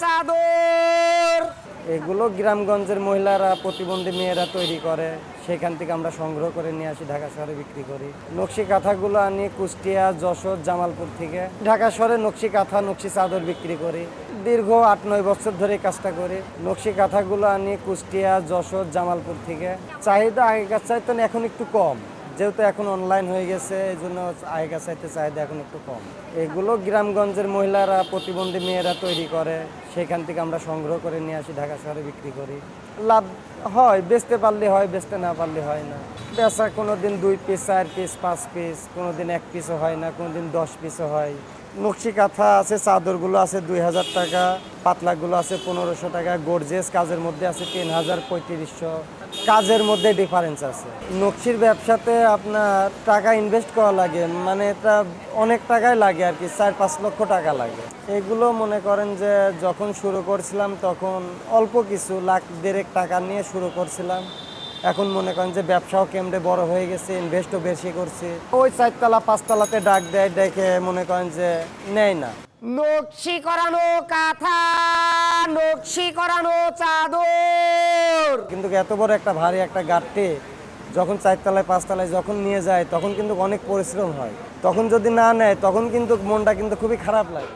চাদর। এগুলো গ্রামগঞ্জের মহিলারা, প্রতিবন্ধী মেয়েরা তৈরি করে। সেখান থেকে আমরা সংগ্রহ করে নিয়ে আসি ঢাকা শহরে বিক্রি করি। নকশি কাঁথাগুলো আনি কুষ্টিয়া, যশোর, জামালপুর থেকে। ঢাকা শহরে নকশি কাঁথা, নকশি চাদর বিক্রি করি। দীর্ঘ আট নয় বছর ধরে কাজটা করি। নকশি কাঁথাগুলো আনি কুষ্টিয়া, যশোর, জামালপুর থেকে। চাহিদা আগেকার চাইতে এখন একটু কম। যেহেতু এখন অনলাইন হয়ে গেছে এই জন্য আগেকার চাইতে চাহিদা এখন একটু কম। এগুলো গ্রামগঞ্জের মহিলারা, প্রতিবন্ধী মেয়েরা তৈরি করে। সেখান থেকে আমরা সংগ্রহ করে নিয়ে আসি, ঢাকা শহরে বিক্রি করি। লাভ হয়, বেচতে পারলে হয়, বেচতে না পারলে হয় না। বেচা কোনো দিন দুই পিস চার পিস পাঁচ পিস কোনো দিন এক পিসও হয় না কোনো দিন দশ পিসও হয়। নকশি কাঁথা আছে, চাদরগুলো আছে দুই হাজার টাকা, পাতলাগুলো আছে পনেরোশো টাকা গর্জেস কাজের মধ্যে আছে তিন হাজার পঁয়ত্রিশশো। কাজের মধ্যে ডিফারেন্স আছে। নকশির ব্যবসাতে আপনার টাকা ইনভেস্ট করা লাগে মানে এটা অনেক টাকাই লাগে আর কি, চার পাঁচ লক্ষ টাকা লাগে। এগুলো মনে করেন যে যখন শুরু করছিলাম তখন অল্প কিছু লাখ দেড়েক টাকা নিয়ে শুরু করছিলাম। এখন মনে করেন যে ব্যবসাও কেমনে বড় হয়ে গেছে ইনভেস্টও বেশি করছি। ওই চারতলা পাঁচতলাতে ডাক দেয় দেখে মনে করেন যে নেয় না। নকশি করানো কাঁথা নকশি করানো চাদর। কিন্তু এত বড় একটা ভারী একটা গাড়টি যখন চারতলায় পাঁচতলায় যখন নিয়ে যায় তখন কিন্তু অনেক পরিশ্রম হয়। তখন যদি না নেয় তখন কিন্তু মনটা কিন্তু খুবই খারাপ লাগে।